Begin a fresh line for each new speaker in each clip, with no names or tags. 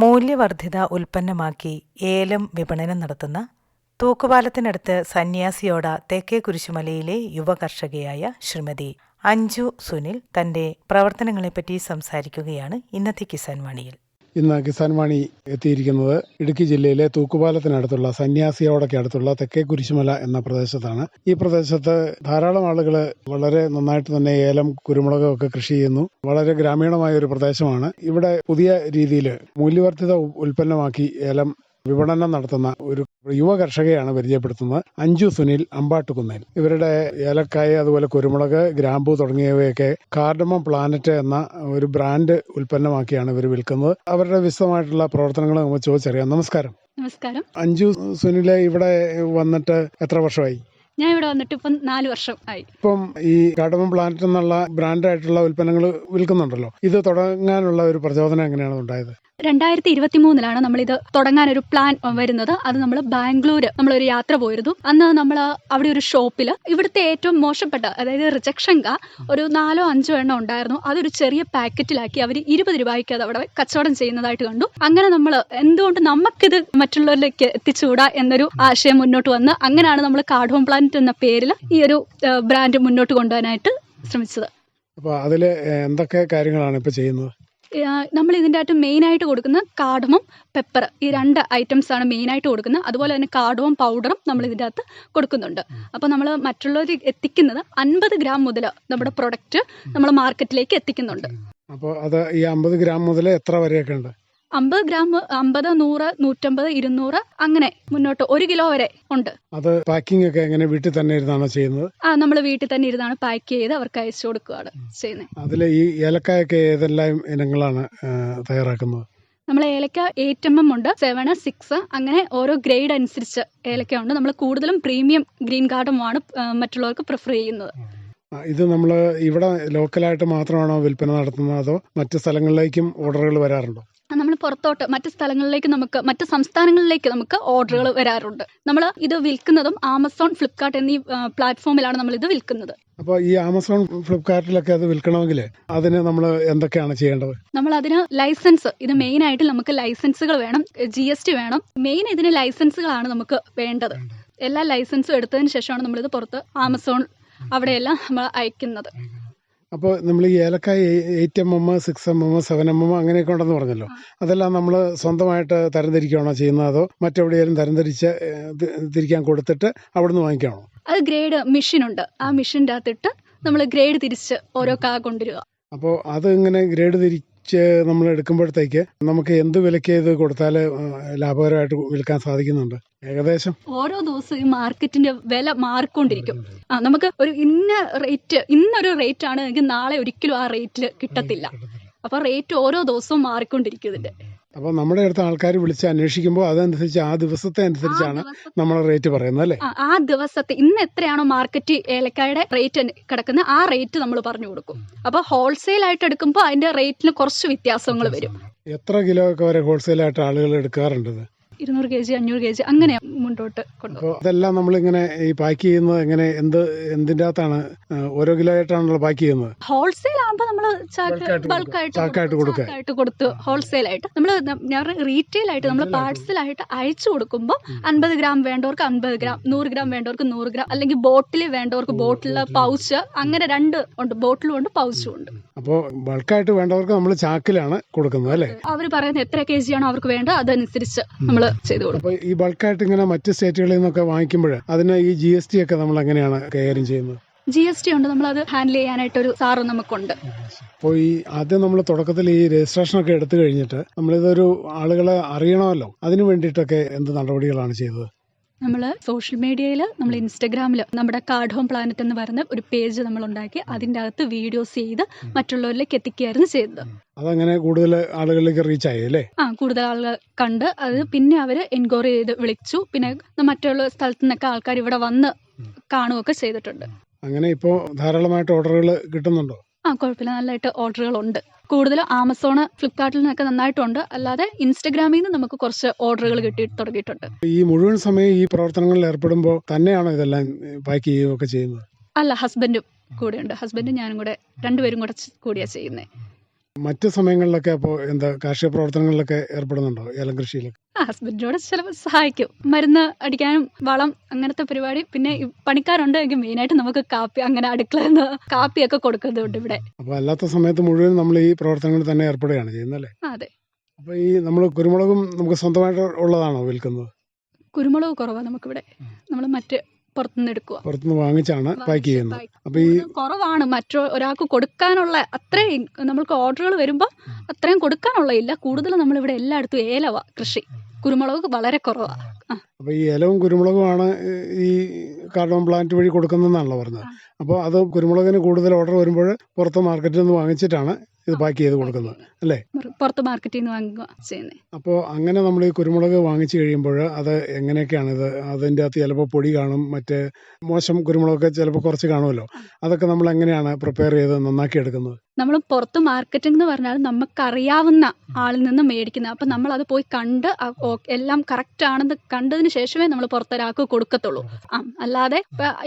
മൂല്യവർദ്ധിത ഉൽപ്പന്നമാക്കി ഏലം വിപണനം നടത്തുന്ന തൂക്കുപാലത്തിനടുത്ത് സന്യാസിയോട തെക്കേ കുരിശുമലയിലെ യുവ കർഷകയായ ശ്രീമതി അഞ്ജു സുനിൽ തന്റെ പ്രവർത്തനങ്ങളെപ്പറ്റി സംസാരിക്കുകയാണ് ഇന്നത്തെ കിസാൻ വാണിയിൽ.
ഇന്ന് കിസാൻ വാണി എത്തിയിരിക്കുന്നത് ഇടുക്കി ജില്ലയിലെ തൂക്കുപാലത്തിനടുത്തുള്ള സന്യാസിയോടൊക്കെ അടുത്തുള്ള തെക്കേ കുരിശുമല എന്ന പ്രദേശത്താണ്. ഈ പ്രദേശത്ത് ധാരാളം ആളുകൾ വളരെ നന്നായിട്ട് തന്നെ ഏലം കുരുമുളക് ഒക്കെ കൃഷി ചെയ്യുന്നു. വളരെ ഗ്രാമീണമായ ഒരു പ്രദേശമാണ്. ഇവിടെ പുതിയ രീതിയിൽ മൂല്യവർദ്ധിത ഉൽപ്പന്നമാക്കി ഏലം വിപണനം നടത്തുന്ന ഒരു യുവ കർഷകയാണ് പരിചയപ്പെടുത്തുന്നത്. അഞ്ജു സുനിൽ അമ്പാട്ടുകുന്നേൽ ഇവരുടെ ഏലക്കായ അതുപോലെ കുരുമുളക് ഗ്രാമ്പു തുടങ്ങിയവയൊക്കെ കാർഡമം പ്ലാനറ്റ് എന്ന ഒരു ബ്രാൻഡ് ഉൽപ്പന്നമാക്കിയാണ് ഇവർ വിൽക്കുന്നത്. അവരുടെ വിശദമായിട്ടുള്ള പ്രവർത്തനങ്ങൾ നമുക്ക് ചോദിച്ചറിയാം. നമസ്കാരം.
നമസ്കാരം.
അഞ്ജു സുനിലെ ഇവിടെ വന്നിട്ട് എത്ര വർഷമായി?
ഞാൻ ഇവിടെ വന്നിട്ട് ഇപ്പം നാല് വർഷം ആയി.
ഇപ്പം ഈ കാർഡമം പ്ലാന്റ് എന്നുള്ള ബ്രാൻഡായിട്ടുള്ള ഉൽപ്പന്നങ്ങൾ വിൽക്കുന്നുണ്ടല്ലോ. ഇത് തുടങ്ങാനുള്ള ഒരു പ്രചോദനം എങ്ങനെയാണ് ഉണ്ടായത്?
രണ്ടായിരത്തി ഇരുപത്തി മൂന്നിലാണ് ഇത് തുടങ്ങാൻ ഒരു പ്ലാൻ വരുന്നത്. അത് നമ്മൾ ബാംഗ്ലൂര് ഒരു യാത്ര പോയിരുന്നു. അന്ന് നമ്മൾ അവിടെ ഒരു ഷോപ്പിൽ ഇവിടുത്തെ ഏറ്റവും മോശപ്പെട്ട അതായത് റിജക്ഷൻ കാ ഒരു നാലോ അഞ്ചോ എണ്ണം ഉണ്ടായിരുന്നു. അതൊരു ചെറിയ പാക്കറ്റിലാക്കി അവർ ഇരുപത് രൂപയ്ക്ക് അത് അവിടെ കച്ചവടം ചെയ്യുന്നതായിട്ട് കണ്ടു. അങ്ങനെ നമ്മൾ എന്തുകൊണ്ട് നമുക്കിത് മറ്റുള്ളവരിലേക്ക് എത്തിച്ചുകൂടാ എന്നൊരു ആശയം മുന്നോട്ട് വന്ന് അങ്ങനെയാണ് നമ്മൾ കാർഡ് ഹോം പ്ലാനറ്റ് എന്ന പേരിൽ ഈ ഒരു ബ്രാൻഡ് മുന്നോട്ട് കൊണ്ടുപോകാനായിട്ട് ശ്രമിച്ചത്.
അപ്പോൾ അതിൽ എന്തൊക്കെ കാര്യങ്ങളാണ് ഇപ്പോൾ ചെയ്യുന്നത്?
നമ്മൾ ഇതിന്റെ അകത്ത് മെയിനായിട്ട് കൊടുക്കുന്ന കാർഡമം പെപ്പർ ഈ രണ്ട് ഐറ്റംസ് ആണ് മെയിനായിട്ട് കൊടുക്കുന്നത്. അതുപോലെ തന്നെ കാടവും പൗഡറും നമ്മൾ ഇതിന്റെ അകത്ത് കൊടുക്കുന്നുണ്ട്. അപ്പോൾ നമ്മൾ മറ്റുള്ളവർ എത്തിക്കുന്നത് അൻപത് ഗ്രാം മുതൽ നമ്മുടെ പ്രൊഡക്റ്റ് നമ്മൾ മാർക്കറ്റിലേക്ക് എത്തിക്കുന്നുണ്ട്.
അപ്പോൾ അത് ഈ അമ്പത് ഗ്രാം മുതൽ എത്ര വരെയൊക്കെ ഉണ്ട്?
അമ്പത് ഗ്രാം അമ്പത് നൂറ് നൂറ്റമ്പത് ഇരുന്നൂറ് അങ്ങനെ മുന്നോട്ട് ഒരു കിലോ വരെ ഉണ്ട്.
അത് പാക്കിംഗ് ഒക്കെ എങ്ങനെ വീട്ടിൽ തന്നെ ഇരുന്നാണോ ചെയ്യുന്നത്?
ആ നമ്മൾ വീട്ടിൽ തന്നെ ഇരുന്നാണ് പാക്ക് ചെയ്ത് അവർക്ക് അയച്ചു കൊടുക്കുകയാണ് ചെയ്യുന്നത്.
അതിൽ ഈ ഏലക്കായൊക്കെ ഏതെല്ലാം ഇനങ്ങളാണ് തയ്യാറാക്കുന്നത്?
നമ്മൾ ഏലക്ക എയ്റ്റ് എം എം ഉണ്ട് സെവൻ സിക്സ് അങ്ങനെ ഓരോ ഗ്രേഡ് അനുസരിച്ച് ഏലക്ക ഉണ്ട്. നമ്മൾ കൂടുതലും പ്രീമിയം ഗ്രീൻ കാർഡുമാണ് മറ്റുള്ളവർക്ക് പ്രിഫർ ചെയ്യുന്നത്.
ഇത് നമ്മൾ ഇവിടെ ലോക്കലായിട്ട് മാത്രമാണോ വിൽപ്പന നടത്തുന്നത്? അതോ മറ്റ് സ്ഥലങ്ങളിലേക്കും ഓർഡറുകൾ വരാറുണ്ടോ?
നമ്മൾ പുറത്തോട്ട് മറ്റ് സ്ഥലങ്ങളിലേക്ക് നമുക്ക് മറ്റ് സംസ്ഥാനങ്ങളിലേക്ക് നമുക്ക് ഓർഡറുകൾ വരാറുണ്ട്. നമ്മൾ ഇത് വിൽക്കുന്നതും ആമസോൺ ഫ്ലിപ്കാർട്ട് എന്നീ പ്ലാറ്റ്ഫോമിലാണ് നമ്മൾ ഇത് വിൽക്കുന്നത്.
അപ്പോൾ ഈ ആമസോൺ ഫ്ലിപ്കാർട്ടിലൊക്കെ അത് വിൽക്കണമെങ്കിൽ അതിന് നമ്മൾ എന്തൊക്കെയാണ് ചെയ്യേണ്ടത്?
നമ്മൾ അതിന് ലൈസൻസ് ഇത് മെയിൻ ആയിട്ട് നമുക്ക് ലൈസൻസുകൾ വേണം ജി എസ് ടി വേണം. മെയിൻ ഇതിന് ലൈസൻസുകളാണ് നമുക്ക് വേണ്ടത്. എല്ലാ ലൈസൻസും എടുത്തതിന് ശേഷമാണ് നമ്മളിത് പുറത്ത് ആമസോൺ അവിടെയെല്ലാം നമ്മൾ അയക്കുന്നത്.
അപ്പോൾ നമ്മൾ ഈ ഏലക്കായ eight M M six M M seven M M അങ്ങനെയൊക്കെ ഉണ്ടെന്ന് പറഞ്ഞല്ലോ. അതെല്ലാം നമ്മൾ സ്വന്തമായിട്ട് തരംതിരിക്കുകയാണോ ചെയ്യുന്നത് അതോ മറ്റെവിടെയെങ്കിലും തരംതിരിച്ച് തിരിക്കാൻ കൊടുത്തിട്ട് അവിടെ നിന്ന് വാങ്ങിക്കുകയാണോ
അത് ഗ്രേഡ് മെഷീനുണ്ട്. ആ മെഷീന്റെ അകത്തിട്ട് നമ്മൾ ഗ്രേഡ് തിരിച്ച് ഓരോ കാ കൊണ്ടുവരിക
അപ്പോൾ അത് ഇങ്ങനെ ഗ്രേഡ് തിരിച്ച് നമ്മൾ എടുക്കുമ്പോഴത്തേക്ക് നമുക്ക് എന്ത് വിലയ്ക്ക് ഇത് കൊടുത്താൽ ലാഭകരമായിട്ട് വിൽക്കാൻ സാധിക്കുന്നുണ്ട്? ഏകദേശം?
ഓരോ ദിവസവും ഈ മാർക്കറ്റിന്റെ വില മാറിക്കൊണ്ടിരിക്കും. ആ നമുക്ക് ഒരു ഇന്ന റേറ്റ് ഇന്നൊരു റേറ്റ് ആണ് എങ്കിൽ നാളെ ഒരിക്കലും ആ റേറ്റ് കിട്ടത്തില്ല. അപ്പൊ റേറ്റ് ഓരോ ദിവസവും മാറിക്കൊണ്ടിരിക്കും ഇതിന്റെ.
അപ്പോൾ നമ്മുടെ അടുത്ത് ആൾക്കാർ വിളിച്ച് അന്വേഷിക്കുമ്പോൾ അതനുസരിച്ച് ആ ദിവസത്തെ അനുസരിച്ചാണ് നമ്മൾ റേറ്റ് പറയുന്നത് അല്ലേ?
ആ, ദിവസത്തെ ഇന്ന് എത്രയാണോ മാർക്കറ്റ് ഏലക്കായുടെ റേറ്റ് കിടക്കുന്നത് ആ റേറ്റ് നമ്മൾ പറഞ്ഞു കൊടുക്കും. അപ്പൊ ഹോൾസെയിൽ ആയിട്ട് എടുക്കുമ്പോൾ അതിന്റെ റേറ്റിന് കുറച്ച് വ്യത്യാസങ്ങൾ വരും.
എത്ര കിലോ ഒക്കെ വരെ ഹോൾസെയിലായിട്ട് ആളുകൾ എടുക്കാറുണ്ട്
ഇരുന്നൂറ് കെ ജി അഞ്ഞൂറ് കെ ജി അങ്ങനെ മുന്നോട്ട് കൊണ്ടുപോകും.
അതെല്ലാം നമ്മളിങ്ങനെ ഈ പാക്ക് ചെയ്യുന്നത് എങ്ങനെ എന്ത് എന്തിന്റെ അകത്താണ് ഓരോ കിലോ ആയിട്ടാണല്ലോ പാക്ക് ചെയ്യുന്നത്?
ഹോൾസെയിൽ ആകുമ്പോൾ നമ്മൾ. ബൾക്കായിട്ട്
ചാക്കായിട്ട്.
ചാക്കായിട്ട് കൊടുത്തു ഹോൾസെയിൽ ആയിട്ട്. നമ്മൾ ഞാൻ റീറ്റെയിൽ ആയിട്ട് നമ്മൾ
ആയിട്ട്
അയച്ചു കൊടുക്കുമ്പോൾ അൻപത് ഗ്രാം വേണ്ടവർക്ക് അൻപത് ഗ്രാം നൂറ് ഗ്രാം വേണ്ടവർക്ക് നൂറ് ഗ്രാം അല്ലെങ്കിൽ ബോട്ടിൽ വേണ്ടവർക്ക് ബോട്ടിൽ പൗച്ച് അങ്ങനെ രണ്ട് ഉണ്ട് ബോട്ടിലും ഉണ്ട് പൗച്ചും ഉണ്ട്.
അപ്പോൾ ബൾക്കായിട്ട് വേണ്ടവർക്ക് നമ്മൾ ചാക്കിലാണ് കൊടുക്കുന്നത് അല്ലേ?
അവർ പറയുന്നത് എത്ര കെ ജി ആണോ അവർക്ക് വേണ്ടത് അതനുസരിച്ച് നമ്മൾ ചെയ്തു കൊടുക്കും.
ഈ ബൾക്കായിട്ട് ഇങ്ങനെ മറ്റ് സ്റ്റേറ്റുകളിൽ നിന്നൊക്കെ വാങ്ങിക്കുമ്പോൾ അതിന് ഈ ജി എസ് ടി ഒക്കെ നമ്മൾ എങ്ങനെയാണ് കൈകാര്യം ചെയ്യുന്നത്?
ജി എസ് ടി ഉണ്ട്. നമ്മളത് ഹാൻഡിൽ ചെയ്യാനായിട്ട് ഒരു സാറ് നമുക്കുണ്ട്.
അപ്പോൾ ഈ ആദ്യം നമ്മൾ തുടക്കത്തിൽ ഈ രജിസ്ട്രേഷൻ ഒക്കെ എടുത്തു കഴിഞ്ഞിട്ട് നമ്മളിതൊരു ആളുകളെ അറിയണമല്ലോ. അതിനു വേണ്ടിയിട്ടൊക്കെ എന്ത് നടപടികളാണ് ചെയ്തത്?
നമ്മൾ സോഷ്യൽ മീഡിയയിൽ നമ്മൾ ഇൻസ്റ്റഗ്രാമിൽ നമ്മുടെ കാർഡ് ഹോം പ്ലാനറ്റ് എന്ന് പറയുന്ന ഒരു പേജ് നമ്മൾ ഉണ്ടാക്കി അതിന്റെ അകത്ത് വീഡിയോസ് ചെയ്ത് മറ്റുള്ളവരിലേക്ക് എത്തിക്കുകയായിരുന്നു ചെയ്തത്.
അതങ്ങനെ കൂടുതൽ ആളുകളിലേക്ക് റീച്ച് ആയി അല്ലേ
ആ കൂടുതൽ ആളുകൾ കണ്ട് അത് പിന്നെ അവർ എൻക്വയറി ചെയ്ത് വിളിച്ചു. പിന്നെ മറ്റുള്ള സ്ഥലത്തു നിന്നൊക്കെ ആൾക്കാർ ഇവിടെ വന്ന് കാണുകയൊക്കെ ചെയ്തിട്ടുണ്ട്.
അങ്ങനെ ഇപ്പോൾ ധാരാളമായിട്ട് ഓർഡറുകൾ കിട്ടുന്നുണ്ടോ?
ആ കുഴപ്പമില്ല. നല്ലതായിട്ട് ഓർഡറുകളുണ്ട് കൂടുതലും ആമസോൺ ഫ്ലിപ്കാർട്ടിൽ നിന്നൊക്കെ നന്നായിട്ടുണ്ട്. അല്ലാതെ ഇൻസ്റ്റഗ്രാമിൽ നിന്ന് നമുക്ക് കുറച്ച് ഓർഡറുകൾ കിട്ടി തുടങ്ങിയിട്ടുണ്ട്.
ഈ മുഴുവൻ സമയം ഈ പ്രവർത്തനങ്ങളിൽ ഏർപ്പെടുമ്പോൾ തന്നെയാണോ ഇതെല്ലാം പാക്ക് ചെയ്യുകയൊക്കെ ചെയ്യുന്നത്?
അല്ല ഹസ്ബൻഡും കൂടെയുണ്ട്. ഹസ്ബൻഡും ഞാനും കൂടെ രണ്ടുപേരും കൂടെ കൂടിയാണ് കൂടിയാ ചെയ്യുന്നത്
മറ്റ് സമയങ്ങളിലൊക്കെ അപ്പോ എന്താ കാർഷിക പ്രവർത്തനങ്ങളിലൊക്കെ ഏർപ്പെടുന്നുണ്ടോ ഏലം കൃഷിയിലൊക്കെ?
ഹസ്ബൻഡിനോട് ചിലപ്പോൾ സഹായിക്കും. മരുന്ന് അടിക്കാനും വളം അങ്ങനത്തെ പരിപാടി. പിന്നെ പണിക്കാരുണ്ട് എങ്കിൽ മെയിനായിട്ട് നമുക്ക് കാപ്പി അങ്ങനെ അടുക്കളയിൽ നിന്ന് കാപ്പിയൊക്കെ കൊടുക്കുന്നുണ്ട് ഇവിടെ.
അപ്പോൾ അല്ലാത്ത സമയത്ത് മുഴുവൻ നമ്മൾ ഈ പ്രവർത്തനങ്ങളിൽ തന്നെ ഏർപ്പെടുകയാണ്
ചെയ്യുന്നല്ലേ? അതെ.
അപ്പോൾ ഈ നമ്മൾ കുരുമുളകും നമുക്ക് സ്വന്തമായിട്ട് ഉള്ളതാണോ വിൽക്കുന്നത്?
കുരുമുളക് കുറവാണ് നമുക്കിവിടെ. നമ്മൾ മറ്റ് പുറത്തുനിന്ന് എടുക്കുക
പുറത്തുനിന്ന് വാങ്ങിച്ചാണ് പാക്ക് ചെയ്യുന്നത്. അപ്പോൾ ഈ
കുറവാണ്. മറ്റോ ഒരാൾക്ക് കൊടുക്കാനുള്ള അത്രയും നമ്മൾക്ക് ഓർഡറുകൾ വരുമ്പോൾ അത്രയും കൊടുക്കാനുള്ള ഇല്ല. കൂടുതൽ നമ്മളിവിടെ എല്ലായിടത്തും ഏലവ കൃഷി. കുരുമുളക് വളരെ കുറവാണ് അപ്പൊ
അപ്പോൾ ഈ ഏലവും കുരുമുളകുമാണ് ഈ കാർഡോൺ പ്ലാന്റ് വഴി കൊടുക്കുന്നതെന്നാണല്ലോ പറഞ്ഞത്. അപ്പോൾ അത് കുരുമുളകിന് കൂടുതൽ ഓർഡർ വരുമ്പോൾ പുറത്ത് മാർക്കറ്റിൽ നിന്ന് വാങ്ങിച്ചിട്ടാണ് ഇത് പാക്ക് ചെയ്ത് കൊടുക്കുന്നത് അല്ലേ?
പുറത്ത് മാർക്കറ്റിൽ നിന്ന് വാങ്ങുക ചെയ്യുന്നത്
അപ്പോൾ അങ്ങനെ നമ്മൾ ഈ കുരുമുളക് വാങ്ങിച്ചു കഴിയുമ്പോൾ അത് എങ്ങനെയൊക്കെയാണ്? ഇത് അതിന്റെ അകത്ത് ചിലപ്പോൾ പൊടി കാണും മറ്റേ മോശം കുരുമുളകൊക്കെ ചിലപ്പോൾ കുറച്ച് കാണുമല്ലോ. അതൊക്കെ നമ്മൾ എങ്ങനെയാണ് പ്രിപ്പയർ ചെയ്ത് നന്നാക്കി എടുക്കുന്നത്?
നമ്മൾ പുറത്ത് മാർക്കറ്റിംഗ് എന്ന് പറഞ്ഞാൽ നമുക്കറിയാവുന്ന ആളിൽ നിന്ന് മേടിക്കുന്നത് അപ്പം നമ്മൾ അത് പോയി കണ്ട് എല്ലാം കറക്റ്റ് ആണെന്ന് കണ്ടതിന് ശേഷമേ നമ്മൾ പുറത്തൊരാൾക്ക് കൊടുക്കത്തുള്ളൂ. ആ അല്ലാതെ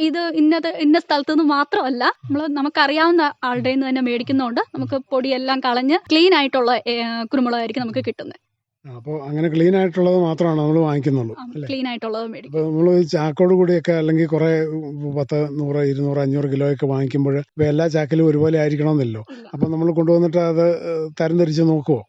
ഇത് ഇന്നത് ഇന്ന സ്ഥലത്ത് നിന്ന് മാത്രമല്ല നമ്മൾ നമുക്കറിയാവുന്ന ആളുടെ നിന്ന് തന്നെ മേടിക്കുന്നതുകൊണ്ട് നമുക്ക് പൊടിയെല്ലാം കളഞ്ഞ് ക്ലീൻ ആയിട്ടുള്ള കുരുമുളകായിരിക്കും നമുക്ക് കിട്ടുന്നത്
അപ്പോൾ അങ്ങനെ ക്ലീൻ ആയിട്ടുള്ളത് മാത്രമാണ് നമ്മൾ വാങ്ങിക്കുന്നുള്ളൂ
ക്ലീൻ ആയിട്ടുള്ളത്
അപ്പോൾ നമ്മൾ ചാക്കോട് കൂടിയൊക്കെ അല്ലെങ്കിൽ കുറേ പത്ത് നൂറ് ഇരുന്നൂറ് അഞ്ഞൂറ് കിലോ ഒക്കെ വാങ്ങിക്കുമ്പോൾ എല്ലാ ചാക്കിലും ഒരുപോലെ ആയിരിക്കണമെന്നില്ലല്ലോ. അപ്പം നമ്മൾ കൊണ്ടുവന്നിട്ട് അത് തരംതിരിച്ച് നോക്കുമോ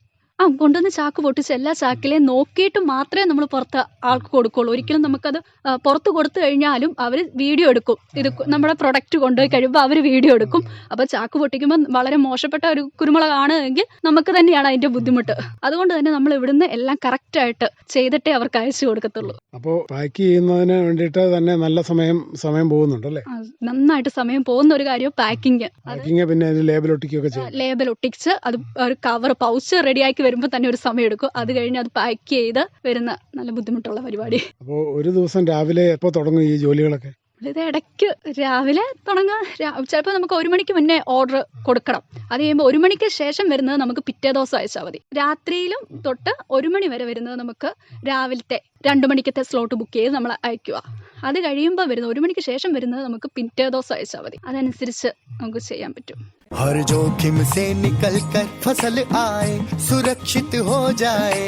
ആ കൊണ്ടുവന്ന് ചാക്ക് പൊട്ടിച്ച് എല്ലാ ചാക്കിലെയും നോക്കിയിട്ട് മാത്രമേ നമ്മൾ പുറത്ത് ആൾക്ക് കൊടുക്കുള്ളൂ. ഒരിക്കലും നമുക്കത് പുറത്ത് കൊടുത്തു കഴിഞ്ഞാലും അവർ വീഡിയോ എടുക്കും. ഇത് നമ്മുടെ പ്രൊഡക്റ്റ് കൊണ്ടുപോയി കഴിയുമ്പോൾ അവർ വീഡിയോ എടുക്കും. അപ്പോൾ ചാക്ക് പൊട്ടിക്കുമ്പോൾ വളരെ മോശപ്പെട്ട ഒരു കുരുമുളകാണ് എങ്കിൽ നമുക്ക് തന്നെയാണ് അതിന്റെ ബുദ്ധിമുട്ട്. അതുകൊണ്ട് തന്നെ നമ്മൾ ഇവിടുന്ന് എല്ലാം കറക്റ്റായിട്ട് ചെയ്തിട്ടേ അവർക്ക് അയച്ചു കൊടുക്കത്തുള്ളൂ.
അപ്പോൾ പാക്ക് ചെയ്യുന്നതിന് വേണ്ടിയിട്ട് തന്നെ നല്ല സമയം സമയം പോകുന്നുണ്ട് അല്ലേ?
നന്നായിട്ട് സമയം പോകുന്ന ഒരു കാര്യം പാക്കിംഗ് അത്
പിന്നെ ലേബൽ ഒട്ടിക്കുകയൊക്കെ
ലേബൽ ഒട്ടിച്ച് അത് ഒരു കവർ പൗച്ച് റെഡിയാക്കി വരുമ്പോൾ തന്നെ ഒരു സമയം എടുക്കും. അത് കഴിഞ്ഞ് അത് പാക്ക് ചെയ്ത് വരുന്ന നല്ല ബുദ്ധിമുട്ടുള്ള പരിപാടി.
അപ്പോൾ ഒരു ദിവസം രാവിലെ എപ്പോൾ തുടങ്ങും ഈ ജോലികളൊക്കെ?
ഇത് ഇടയ്ക്ക് രാവിലെ തുടങ്ങാൻ ചിലപ്പോൾ നമുക്ക് ഒരു മണിക്ക് മുന്നേ ഓർഡർ കൊടുക്കണം അത് കഴിയുമ്പോൾ ഒരു മണിക്ക് ശേഷം വരുന്നത് നമുക്ക് പിറ്റേ ദിവസം അയച്ചാൽ മതി രാത്രിയിലും തൊട്ട് ഒരു മണി വരെ വരുന്നത് നമുക്ക് രാവിലത്തെ രണ്ട് മണിക്കത്തെ സ്ലോട്ട് ബുക്ക് ചെയ്ത് നമ്മൾ അയക്കുക അത് കഴിയുമ്പോൾ വരുന്നത് ഒരു മണിക്ക് ശേഷം വരുന്നത് നമുക്ക് പിറ്റേ ദിവസം അയച്ചാൽ മതി അതനുസരിച്ച് നമുക്ക് ചെയ്യാൻ പറ്റും
हर जोखिम से निकल कर फसल आए सुरक्षित हो जाए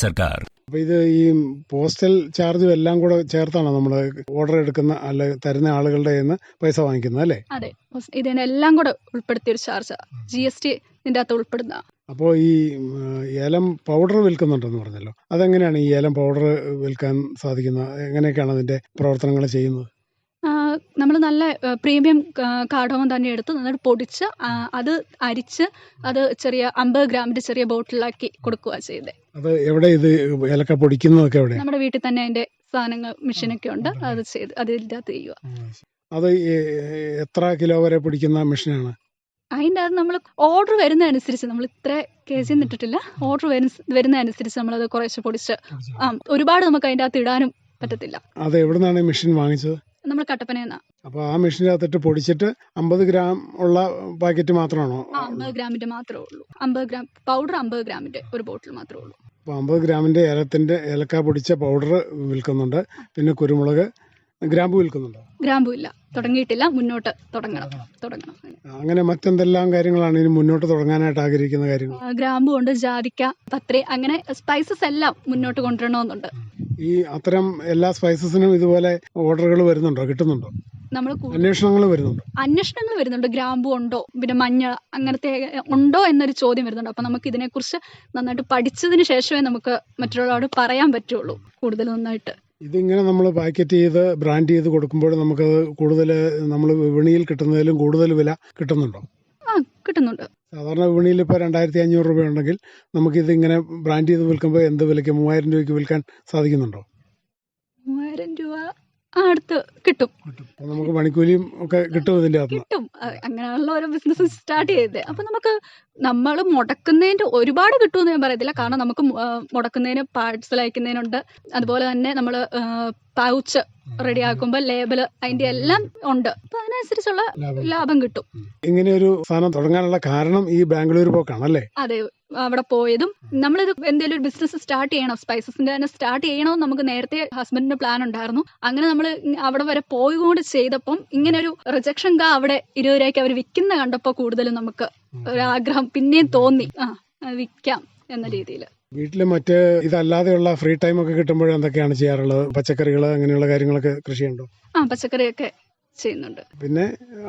സർക്കാർ.
അപ്പൊ ഇത് ഈ പോസ്റ്റൽ ചാർജും എല്ലാം കൂടെ ചേർത്താണ് നമ്മൾ ഓർഡർ എടുക്കുന്ന അല്ലെ തരുന്ന ആളുകളുടെ നിന്ന് പൈസ വാങ്ങിക്കുന്നത് അല്ലേ?
അതെ. ഇതിനെല്ലാം കൂടെ ഉൾപ്പെടുത്തിയ ഒരു ചാർജ്. ജി എസ് ടി ഇതിന്റെ അകത്ത് ഉൾപ്പെടുന്ന.
അപ്പോൾ ഈ ഏലം പൗഡർ വിൽക്കുന്നുണ്ടെന്ന് പറഞ്ഞല്ലോ. അതെങ്ങനെയാണ് ഈ ഏലം പൗഡർ വിൽക്കാൻ സാധിക്കുന്നത്? എങ്ങനെയൊക്കെയാണ് അതിന്റെ പ്രവർത്തനങ്ങൾ ചെയ്യുന്നത്?
നമ്മൾ നല്ല പ്രീമിയം കാടോം തന്നെ എടുത്ത് നന്നായിട്ട് പൊടിച്ച് അത് അരിച്ച് അത് ചെറിയ അമ്പത് ഗ്രാമിന്റെ ചെറിയ ബോട്ടിലാക്കി കൊടുക്കുക ചെയ്തേ.
അത് എവിടെ ഇത് ഏലക്ക പൊടിക്കുന്നതൊക്കെ എവിടെ?
നമ്മുടെ വീട്ടിൽ തന്നെ അതിന്റെ സാധനങ്ങൾ മെഷീനൊക്കെ ഉണ്ട്. അത് ചെയ്ത് അതിന്റെ അകത്ത് ചെയ്യുക
അത് എത്ര കിലോ വരെ പിടിക്കുന്ന മെഷീനാണ്?
അതിന്റെ അത് നമ്മൾ ഓർഡർ വരുന്നതനുസരിച്ച് നമ്മൾ ഇത്ര കെ ജി ഇട്ടിട്ടില്ല ഓർഡർ വരുന്നതനുസരിച്ച് നമ്മളത് കുറേശ്ശെ പൊടിച്ച് ആ ഒരുപാട് നമുക്ക് അതിന്റെ അകത്ത് ഇടാനും പറ്റത്തില്ല.
അത് എവിടുന്നാണ് മെഷീൻ വാങ്ങിച്ചത്?
നമ്മൾ കട്ടപ്പന
അപ്പോൾ ആ മെഷീനകത്തിട്ട് പൊടിച്ചിട്ട് അമ്പത് ഗ്രാം ഉള്ള പാക്കറ്റ് മാത്രമാണോ?
അമ്പത് ഗ്രാമിന്റെ മാത്രമേ ഉള്ളൂ. അമ്പത് ഗ്രാം പൗഡർ അമ്പത് ഗ്രാമിന്റെ ഒരു ബോട്ടിൽ മാത്രമേ ഉള്ളൂ.
അപ്പോൾ അമ്പത് ഗ്രാമിന്റെ ഏലത്തിന്റെ ഏലക്ക പൊടിച്ച പൗഡർ വിൽക്കുന്നുണ്ട്. പിന്നെ കുരുമുളക് ഗ്രാമ്പു വിൽക്കുന്നുണ്ടോ?
ഗ്രാമ്പു ഇല്ല. തുടങ്ങിയിട്ടില്ല. മുന്നോട്ട് തുടങ്ങണം. തുടങ്ങണം.
അങ്ങനെ മറ്റെന്തെല്ലാം കാര്യങ്ങളാണ് ഇനി മുന്നോട്ട് തുടങ്ങാനായിട്ട് ആഗ്രഹിക്കുന്ന കാര്യങ്ങൾ?
ഗ്രാമ്പു ഉണ്ട് ജാതിക്ക പത്രി അങ്ങനെ സ്പൈസസ് എല്ലാം മുന്നോട്ട് കൊണ്ടുവരണമെന്നുണ്ട്.
ഈ അത്തരം എല്ലാ സ്പൈസസിനും ഇതുപോലെ ഓർഡറുകൾ വരുന്നുണ്ടോ? കിട്ടുന്നുണ്ടോ?
നമ്മൾ
അന്വേഷണങ്ങൾ വരുന്നുണ്ടോ?
അന്വേഷണങ്ങൾ വരുന്നുണ്ട്. ഗ്രാമ്പു ഉണ്ടോ? പിന്നെ മഞ്ഞ അങ്ങനത്തെ ഉണ്ടോ എന്നൊരു ചോദ്യം വരുന്നുണ്ട്. അപ്പം നമുക്ക് ഇതിനെക്കുറിച്ച് നന്നായിട്ട് പഠിച്ചതിന് ശേഷമേ നമുക്ക് മറ്റുള്ളവരോട് പറയാൻ പറ്റുള്ളൂ കൂടുതൽ നന്നായിട്ട്.
ഇതിങ്ങനെ നമ്മൾ പാക്കറ്റ് ചെയ്ത് ബ്രാൻഡ് ചെയ്ത് കൊടുക്കുമ്പോൾ നമുക്കത് കൂടുതൽ നമ്മൾ വിപണിയിൽ കിട്ടുന്നതിലും കൂടുതൽ വില കിട്ടുന്നുണ്ടോ?
കിട്ടുന്നുണ്ട്.
സാധാരണ വിപണിയിൽ ഇപ്പോൾ രണ്ടായിരത്തി അഞ്ഞൂറ് രൂപ ഉണ്ടെങ്കിൽ നമുക്കിത് ഇങ്ങനെ ബ്രാൻഡ് ചെയ്ത് വിൽക്കുമ്പോൾ എന്ത് വിലയ്ക്ക്? മൂവായിരം രൂപയ്ക്ക് വിൽക്കാൻ സാധിക്കുന്നുണ്ടോ?
മൂവായിരം രൂപ അടുത്ത് കിട്ടും.
നമുക്ക് പണിക്കൂലിയും ഒക്കെ കിട്ടും ഇതിന്റെ
കിട്ടും. അങ്ങനെയുള്ള ഓരോ ബിസിനസ് സ്റ്റാർട്ട് ചെയ്തത് അപ്പം നമുക്ക് നമ്മൾ മുടക്കുന്നതിന്റെ ഒരുപാട് കിട്ടുമെന്ന് ഞാൻ പറയത്തില്ല. കാരണം നമുക്ക് മുടക്കുന്നതിന് പാർട്സൽ അയക്കുന്നതിനുണ്ട്. അതുപോലെ തന്നെ നമ്മൾ പൗച്ച് റെഡി ആക്കുമ്പോൾ ലേബൽ അതിന്റെ എല്ലാം ഉണ്ട്. അപ്പൊ അതിനനുസരിച്ചുള്ള
ലാഭം.
ലാഭം കിട്ടും.
ഇങ്ങനെ ഒരു സാധനം തുടങ്ങാനുള്ള കാരണം ഈ ബാംഗ്ലൂർ പോക്കാണല്ലേ?
അതെ അവിടെ പോയതും നമ്മളിത് എന്തെങ്കിലും ഒരു ബിസിനസ് സ്റ്റാർട്ട് ചെയ്യണം? സ്പൈസസിന്റെ തന്നെ സ്റ്റാർട്ട് ചെയ്യണമെന്ന് നമുക്ക് നേരത്തെ ഹസ്ബൻഡിന്റെ പ്ലാൻ ഉണ്ടായിരുന്നു. അങ്ങനെ നമ്മൾ അവിടെ വരെ പോയിക്കൊണ്ട് ചെയ്തപ്പം ഇങ്ങനെ ഒരു റിജക്ഷൻ കാ അവിടെ ഇരുപത് രൂപയ്ക്ക് അവർ വിൽക്കുന്ന കണ്ടപ്പോൾ കൂടുതലും നമുക്ക് ഒരു ആഗ്രഹം പിന്നെയും തോന്നി. ആ വിൽക്കാം എന്ന രീതിയിൽ
വീട്ടിൽ മറ്റ് ഇതല്ലാതെയുള്ള ഫ്രീ ടൈം ഒക്കെ കിട്ടുമ്പോൾ എന്തൊക്കെയാണ് ചെയ്യാറുള്ളത്? പച്ചക്കറികൾ അങ്ങനെയുള്ള കാര്യങ്ങളൊക്കെ കൃഷി ഉണ്ടോ
ആ പച്ചക്കറിയൊക്കെ ചെയ്യുന്നുണ്ട്.
പിന്നെ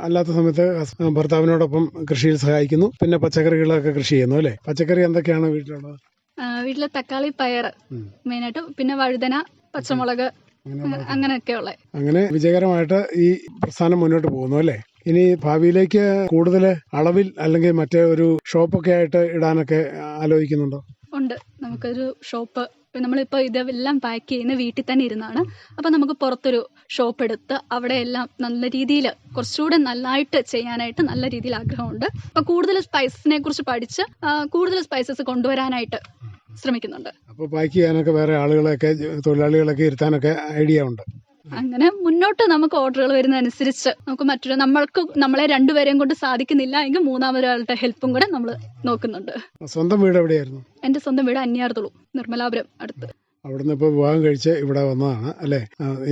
അല്ലാത്ത സമയത്ത് ഭർത്താവിനോടൊപ്പം കൃഷിയിൽ സഹായിക്കുന്നു. പിന്നെ പച്ചക്കറികളൊക്കെ കൃഷി ചെയ്യുന്നു അല്ലേ? പച്ചക്കറി എന്തൊക്കെയാണ് വീട്ടിലുള്ളത്?
വീട്ടിലെ തക്കാളി പയർ
മെയിൻ
മെയിനായിട്ട്. പിന്നെ വഴുതന പച്ചമുളക്
അങ്ങനെ
അങ്ങനെയൊക്കെയുള്ള.
അങ്ങനെ വിജയകരമായിട്ട് ഈ പ്രസ്ഥാനം മുന്നോട്ട് പോകുന്നു അല്ലേ? ഇനി ഭാവിയിലേക്ക് കൂടുതൽ അളവിൽ അല്ലെങ്കിൽ മറ്റേ ഒരു ഷോപ്പൊക്കെ ആയിട്ട് ഇടാനൊക്കെ ആലോചിക്കുന്നുണ്ടോ?
ഉണ്ട്. നമുക്കൊരു ഷോപ്പ് നമ്മളിപ്പോൾ ഇതെല്ലാം പാക്ക് ചെയ്യുന്ന വീട്ടിൽ തന്നെ ഇരുന്നാണ്. അപ്പോൾ നമുക്ക് പുറത്തൊരു ഷോപ്പ് എടുത്ത് അവിടെ എല്ലാം നല്ല രീതിയിൽ കുറച്ചുകൂടെ നന്നായിട്ട് ചെയ്യാനായിട്ട് നല്ല രീതിയിൽ ആഗ്രഹമുണ്ട്. അപ്പോൾ കൂടുതൽ സ്പൈസസിനെ കുറിച്ച് പഠിച്ച് കൂടുതൽ സ്പൈസസ് കൊണ്ടുവരാനായിട്ട് ശ്രമിക്കുന്നുണ്ട്.
അപ്പോൾ പാക്ക് ചെയ്യാനൊക്കെ വേറെ ആളുകളൊക്കെ തൊഴിലാളികളൊക്കെ ഇരുത്താനൊക്കെ ഐഡിയ ഉണ്ട്.
അങ്ങനെ മുന്നോട്ട് നമുക്ക് ഓർഡറുകൾ വരുന്നതനുസരിച്ച് നമുക്ക് മറ്റൊരു നമ്മൾക്ക് നമ്മളെ രണ്ടുപേരെയും കൊണ്ട് സാധിക്കുന്നില്ല എങ്കിൽ മൂന്നാമതൊരാളുടെ ഹെൽപ്പും കൂടെ നമ്മൾ നോക്കുന്നുണ്ട്.
സ്വന്തം വീട് എവിടെയായിരുന്നു?
എന്റെ സ്വന്തം വീട് അന്യാർത്തുള്ളൂ നിർമ്മലാപുരം അടുത്ത്.
അവിടുന്ന് ഇപ്പോൾ വിവാഹം കഴിച്ച് ഇവിടെ വന്നതാണ് അല്ലേ?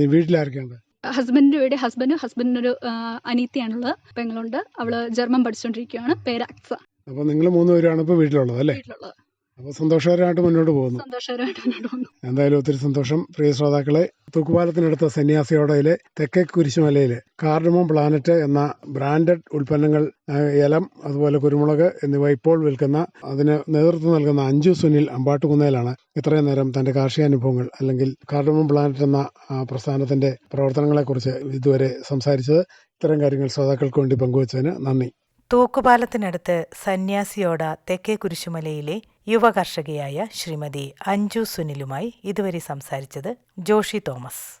ഈ വീട്ടിലാരൊക്കെയുണ്ട്
ഹസ്ബൻഡിന്റെ വീട് ഹസ്ബൻഡ് ഹസ്ബൻഡിനൊരു ഒരു അനീതിയാണുള്ളത് പെങ്ങളുണ്ട്. അവൾ ജർമ്മൻ പഠിച്ചുകൊണ്ടിരിക്കുകയാണ് പേര് അക്സ.
അപ്പോൾ നിങ്ങൾ മൂന്ന് പേരാണ് ഇപ്പോൾ വീട്ടിലുള്ളത് അല്ലേ?
വീട്ടിലുള്ളത്.
അപ്പോൾ സന്തോഷകരമായിട്ട് മുന്നോട്ട് പോകുന്നു.
സന്തോഷകരമായിട്ട് മുന്നോട്ട് പോകുന്നു.
എന്തായാലും ഒത്തിരി സന്തോഷം. പ്രിയ ശ്രോതാക്കളെ തൂക്കുപാലത്തിനടുത്ത സന്യാസിയോടയിലെ തെക്കേ കുരിശുമലയിൽ കാർഡമം പ്ലാനറ്റ് എന്ന ബ്രാൻഡഡ് ഉൽപ്പന്നങ്ങൾ ഇലം ഏലം അതുപോലെ കുരുമുളക് എന്നിവ ഇപ്പോൾ വിൽക്കുന്ന അതിന് നേതൃത്വം നൽകുന്ന അഞ്ചു സുനിൽ അമ്പാട്ടുകുന്നേലാണ് ഇത്രയും നേരം തന്റെ കാർഷിക അനുഭവങ്ങൾ അല്ലെങ്കിൽ കാർഡമം പ്ലാനറ്റ് എന്ന പ്രസ്ഥാനത്തിന്റെ പ്രവർത്തനങ്ങളെക്കുറിച്ച് ഇതുവരെ സംസാരിച്ചത്. ഇത്തരം കാര്യങ്ങൾ ശ്രോതാക്കൾക്ക് വേണ്ടി പങ്കുവച്ചതിന് നന്ദി.
തൂക്കുപാലത്തിനടുത്ത് സന്യാസിയോട തെക്കേ കുരിശുമലയിലെ യുവ കർഷകയായ ശ്രീമതി അഞ്ജു സുനിലുമായി ഇതുവരെ സംസാരിച്ചത് ജോഷി തോമസ്.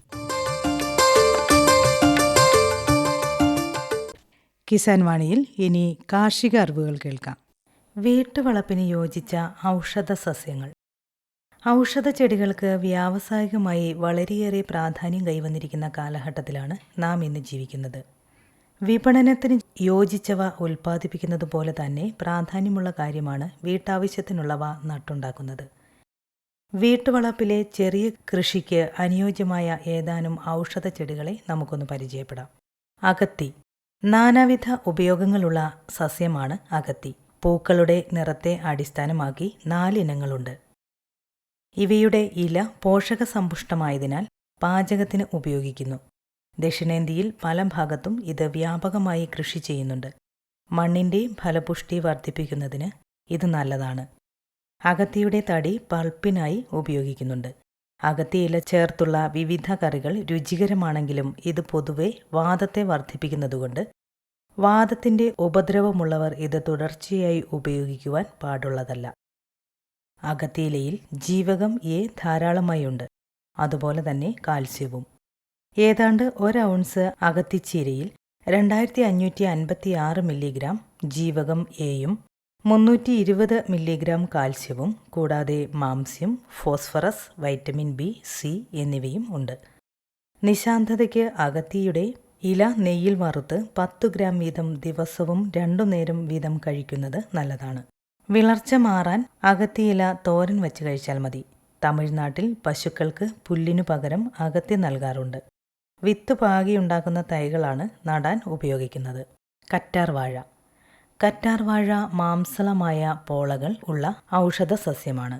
കിസാൻ വാണിയിൽ ഇനി കാർഷിക അറിവുകൾ കേൾക്കാം. വീട്ടുവളപ്പിന് യോജിച്ച ഔഷധ സസ്യങ്ങൾ ഔഷധ ചെടികൾക്ക് വ്യാവസായികമായി വളരെയേറെ പ്രാധാന്യം കൈവന്നിരിക്കുന്ന കാലഘട്ടത്തിലാണ് നാം ഇന്ന് ജീവിക്കുന്നത്. വിപണനത്തിന് യോജിച്ചവ ഉൽപ്പാദിപ്പിക്കുന്നത് പോലെ തന്നെ പ്രാധാന്യമുള്ള കാര്യമാണ് വീട്ടാവശ്യത്തിനുള്ളവ നട്ടുണ്ടാക്കുന്നത്. വീട്ടുവളപ്പിലെ ചെറിയ കൃഷിക്ക് അനുയോജ്യമായ ഏതാനും ഔഷധ ചെടികളെ നമുക്കൊന്ന് പരിചയപ്പെടാം. അകത്തി. നാനാവിധ ഉപയോഗങ്ങളുള്ള സസ്യമാണ് അകത്തി പൂക്കളുടെ നിറത്തെ അടിസ്ഥാനമാക്കി നാലിനങ്ങളുണ്ട്. ഇവയുടെ ഇല പോഷക സമ്പുഷ്ടമായതിനാൽ പാചകത്തിന് ഉപയോഗിക്കുന്നു. ദക്ഷിണേന്ത്യയിൽ പല ഭാഗത്തും ഇത് വ്യാപകമായി കൃഷി ചെയ്യുന്നുണ്ട്. മണ്ണിന്റെ ഫലപുഷ്ടി വർദ്ധിപ്പിക്കുന്നതിന് ഇത് നല്ലതാണ്. അകത്തിയുടെ തടി പൾപ്പിനായി ഉപയോഗിക്കുന്നുണ്ട്. അകത്തിയില ചേർത്തുള്ള വിവിധ കറികൾ രുചികരമാണെങ്കിലും ഇത് പൊതുവെ വാദത്തെ വർദ്ധിപ്പിക്കുന്നതുകൊണ്ട് വാദത്തിന്റെ ഉപദ്രവമുള്ളവർ ഇത് തുടർച്ചയായി ഉപയോഗിക്കുവാൻ പാടുള്ളതല്ല. അകത്തിയിലയിൽ ജീവകം എ ധാരാളമായുണ്ട്. അതുപോലെ തന്നെ കാൽസ്യവും. ഏതാണ്ട് ഒരൗൺസ് അകത്തിച്ചീരയിൽ രണ്ടായിരത്തി അഞ്ഞൂറ്റി അൻപത്തി ആറ് മില്ലിഗ്രാം ജീവകം എയും മുന്നൂറ്റി ഇരുപത് മില്ലിഗ്രാം കാൽസ്യവും കൂടാതെ മാംസ്യം ഫോസ്ഫറസ് വൈറ്റമിൻ ബി സി എന്നിവയും ഉണ്ട്. നിശാന്തതയ്ക്ക് അകത്തിയുടെ ഇല നെയ്യിൽ വറുത്ത് പത്തു ഗ്രാം വീതം ദിവസവും രണ്ടു നേരം വീതം കഴിക്കുന്നത് നല്ലതാണ്. വിളർച്ച മാറാൻ അകത്തിയില തോരൻ വെച്ച് കഴിച്ചാൽ മതി. തമിഴ്നാട്ടിൽ പശുക്കൾക്ക് പുല്ലിനു പകരം അകത്തി നൽകാറുണ്ട്. വിത്ത് പാകിയുണ്ടാക്കുന്ന തൈകളാണ് നടാൻ ഉപയോഗിക്കുന്നത്. കറ്റാർ വാഴ കറ്റാർ വാഴ മാംസളമായ പോളകൾ ഉള്ള ഔഷധ സസ്യമാണ്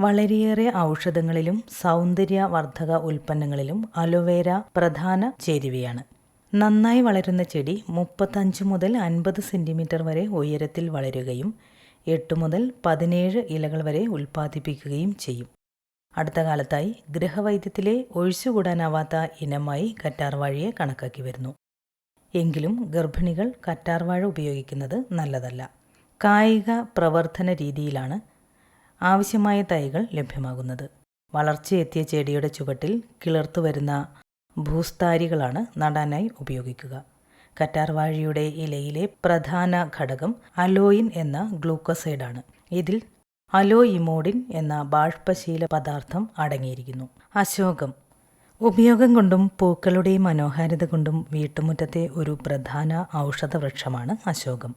വളരെയേറെ ഔഷധങ്ങളിലും സൗന്ദര്യവർദ്ധക ഉൽപ്പന്നങ്ങളിലും അലോവേര പ്രധാന ചേരുവയാണ്. നന്നായി വളരുന്ന ചെടി മുപ്പത്തഞ്ച് മുതൽ അൻപത് സെന്റിമീറ്റർ വരെ ഉയരത്തിൽ വളരുകയും എട്ട് മുതൽ പതിനേഴ് ഇലകൾ വരെ ഉൽപ്പാദിപ്പിക്കുകയും ചെയ്യും. അടുത്ത കാലത്തായി ഗൃഹവൈദ്യത്തിലെ ഒഴിച്ചുകൂടാനാവാത്ത ഇനമായി കറ്റാർവാഴയെ കണക്കാക്കി വരുന്നു. എങ്കിലും ഗർഭിണികൾ കറ്റാർവാഴ ഉപയോഗിക്കുന്നത് നല്ലതല്ല. കായിക പ്രവർത്തന രീതിയിലാണ് ആവശ്യമായ തൈകൾ ലഭ്യമാകുന്നത്. വളർച്ചയെത്തിയ ചെടിയുടെ ചുവട്ടിൽ കിളിർത്തു വരുന്ന ഭൂസ്താരികളാണ് നടാനായി ഉപയോഗിക്കുക. കറ്റാർവാഴയുടെ ഇലയിലെ പ്രധാന ഘടകം അലോയിൻ എന്ന ഗ്ലൂക്കോസൈഡാണ്. ഇതിൽ അലോയിമോഡിൻ എന്ന ബാഷ്പശീല പദാർത്ഥം അടങ്ങിയിരിക്കുന്നു. അശോകം ഉപയോഗം കൊണ്ടും പൂക്കളുടെ മനോഹാരിത കൊണ്ടും വീട്ടുമുറ്റത്തെ ഒരു പ്രധാന ഔഷധ വൃക്ഷമാണ് അശോകം.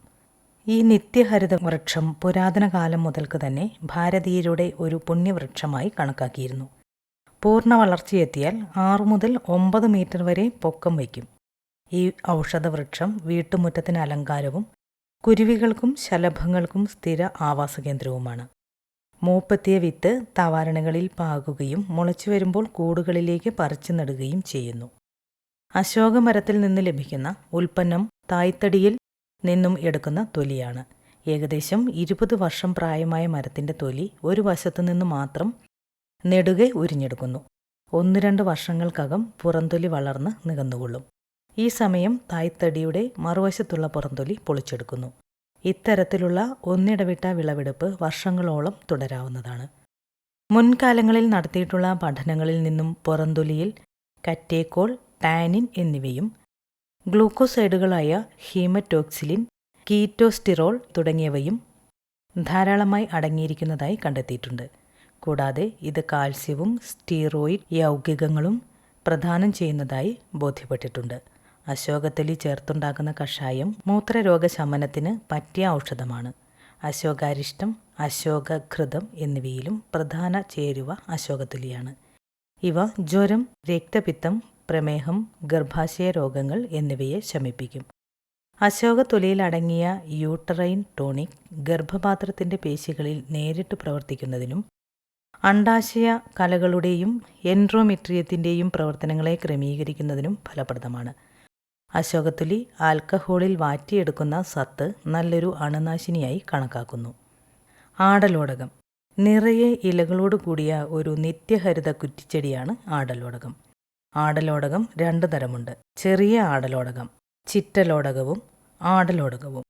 ഈ നിത്യഹരിത വൃക്ഷം പുരാതന കാലം മുതൽക്ക് തന്നെ ഭാരതീയരുടെ ഒരു പുണ്യവൃക്ഷമായി കണക്കാക്കിയിരുന്നു. പൂർണ വളർച്ചയെത്തിയാൽ ആറു മുതൽ ഒമ്പത് മീറ്റർ വരെ പൊക്കം വയ്ക്കും. ഈ ഔഷധവൃക്ഷം വീട്ടുമുറ്റത്തിന് അലങ്കാരവും കുരുവികൾക്കും ശലഭങ്ങൾക്കും സ്ഥിര ആവാസകേന്ദ്രവുമാണ്. മൂപ്പെത്തിയ വിത്ത് തവാരണകളിൽ പാകുകയും മുളച്ചു വരുമ്പോൾ കൂടുകളിലേക്ക് പറിച്ചു നടുകയും ചെയ്യുന്നു. അശോകമരത്തിൽ നിന്ന് ലഭിക്കുന്ന ഉൽപ്പന്നം തായ്തടിയിൽ നിന്നും എടുക്കുന്ന തൊലിയാണ്. ഏകദേശം ഇരുപത് വർഷം പ്രായമായ മരത്തിന്റെ തൊലി ഒരു വശത്തു നിന്ന് മാത്രം നെടുകെ ഉരിഞ്ഞെടുക്കുന്നു. ഒന്ന് രണ്ട് വർഷങ്ങൾക്കകം പുറന്തൊലി വളർന്ന് നികന്നുകൊള്ളും. ഈ സമയം തായ്തടിയുടെ മറുവശത്തുള്ള പുറന്തൊലി പൊളിച്ചെടുക്കുന്നു. ഇത്തരത്തിലുള്ള ഒന്നിടവിട്ട വിളവെടുപ്പ് വർഷങ്ങളോളം തുടരാവുന്നതാണ്. മുൻകാലങ്ങളിൽ നടത്തിയിട്ടുള്ള പഠനങ്ങളിൽ നിന്നും പുറന്തൊലിയിൽ കറ്റേക്കോൾ ടാനിൻ എന്നിവയും ഗ്ലൂക്കോസൈഡുകളായ ഹീമറ്റോക്സിലിൻ കീറ്റോസ്റ്റിറോൾ തുടങ്ങിയവയും ധാരാളമായി അടങ്ങിയിരിക്കുന്നതായി കണ്ടെത്തിയിട്ടുണ്ട്. കൂടാതെ ഇത് കാൽസ്യവും സ്റ്റീറോയിഡ് യൗഗികങ്ങളും പ്രദാനം ചെയ്യുന്നതായി ബോധ്യപ്പെട്ടിട്ടുണ്ട്. അശോകത്തൊലി ചേർത്തുണ്ടാക്കുന്ന കഷായം മൂത്രരോഗ ശമനത്തിന് പറ്റിയ ഔഷധമാണ്. അശോകാരിഷ്ടം അശോകഘൃതം എന്നിവയിലും പ്രധാന ചേരുവ അശോകത്തൊലിയാണ്. ഇവ ജ്വരം രക്തപിത്തം പ്രമേഹം ഗർഭാശയ രോഗങ്ങൾ എന്നിവയെ ശമിപ്പിക്കും. അശോകത്തൊലിയിൽ അടങ്ങിയ യൂട്ടറൈൻ ടോണിക് ഗർഭപാത്രത്തിന്റെ പേശികളിൽ നേരിട്ട് പ്രവർത്തിക്കുന്നതിനും അണ്ടാശയ കലകളുടെയും എൻട്രോമെട്രിയത്തിന്റെയും പ്രവർത്തനങ്ങളെ ക്രമീകരിക്കുന്നതിനും ഫലപ്രദമാണ്. അശോകത്തൊലി ആൽക്കഹോളിൽ വാറ്റിയെടുക്കുന്ന സത്ത് നല്ലൊരു അണുനാശിനിയായി കണക്കാക്കുന്നു. ആടലോടകം. നിറയെ ഇലകളോട് കൂടിയ ഒരു നിത്യഹരിത കുറ്റിച്ചെടിയാണ് ആടലോടകം. ആടലോടകം രണ്ട് തരമുണ്ട്. ചെറിയ ആടലോടകം ചിറ്റലോടകവും ആടലോടകവും.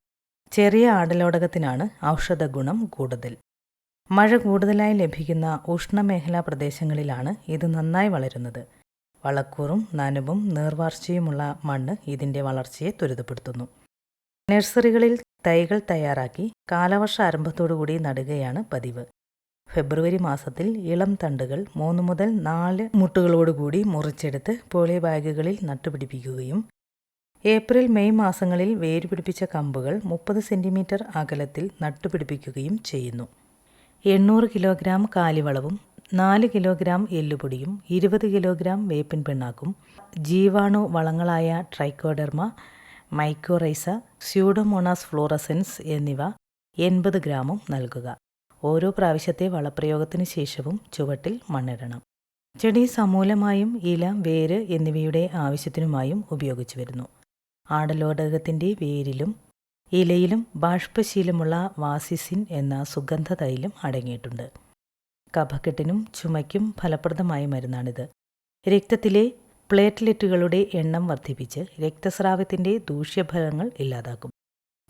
ചെറിയ ആടലോടകത്തിനാണ് ഔഷധഗുണം കൂടുതൽ. മഴ കൂടുതലായി ലഭിക്കുന്ന ഉഷ്ണമേഖലാ പ്രദേശങ്ങളിലാണ് ഇത് നന്നായി വളരുന്നത്. വളക്കൂറും നനവും നീർവാർച്ചയുമുള്ള മണ്ണ് ഇതിന്റെ വളർച്ചയെ ത്വരിതപ്പെടുത്തുന്നു. നഴ്സറികളിൽ തൈകൾ തയ്യാറാക്കി കാലവർഷ ആരംഭത്തോടുകൂടി നടുകയാണ് പതിവ്. ഫെബ്രുവരി മാസത്തിൽ ഇളം തണ്ടുകൾ മൂന്ന് മുതൽ നാല് മുട്ടുകളോടുകൂടി മുറിച്ചെടുത്ത് പോളി ബാഗുകളിൽ നട്ടുപിടിപ്പിക്കുകയും ഏപ്രിൽ മെയ് മാസങ്ങളിൽ വേരുപിടിപ്പിച്ച കമ്പുകൾ മുപ്പത് സെന്റിമീറ്റർ അകലത്തിൽ നട്ടുപിടിപ്പിക്കുകയും ചെയ്യുന്നു. എണ്ണൂറ് കിലോഗ്രാം കാലിവളവും നാല് കിലോഗ്രാം എല്ലുപൊടിയും ഇരുപത് കിലോഗ്രാം വേപ്പിൻ പിണ്ണാക്കും ജീവാണു വളങ്ങളായ ട്രൈക്കോഡെർമ മൈക്കോറൈസ സ്യൂഡോമോണാസ് ഫ്ലോറസെൻസ് എന്നിവ എൺപത് ഗ്രാമും നൽകുക. ഓരോ പ്രാവശ്യത്തെ വളപ്രയോഗത്തിന് ശേഷവും ചുവട്ടിൽ മണ്ണിടണം. ചെടി സമൂലമായും ഇല വേര് എന്നിവയുടെ ആവശ്യത്തിനുമായും ഉപയോഗിച്ചു വരുന്നു. ആടലോടകത്തിന്റെ വേരിലും ഇലയിലും ബാഷ്പശീലമുള്ള വാസിസിൻ എന്ന സുഗന്ധ തൈലം അടങ്ങിയിട്ടുണ്ട്. കഫക്കെട്ടിനും ചുമയ്ക്കും ഫലപ്രദമായ മരുന്നാണിത്. രക്തത്തിലെ പ്ലേറ്റ്ലെറ്റുകളുടെ എണ്ണം വർദ്ധിപ്പിച്ച് രക്തസ്രാവത്തിന്റെ ദൂഷ്യഫലങ്ങൾ ഇല്ലാതാക്കും.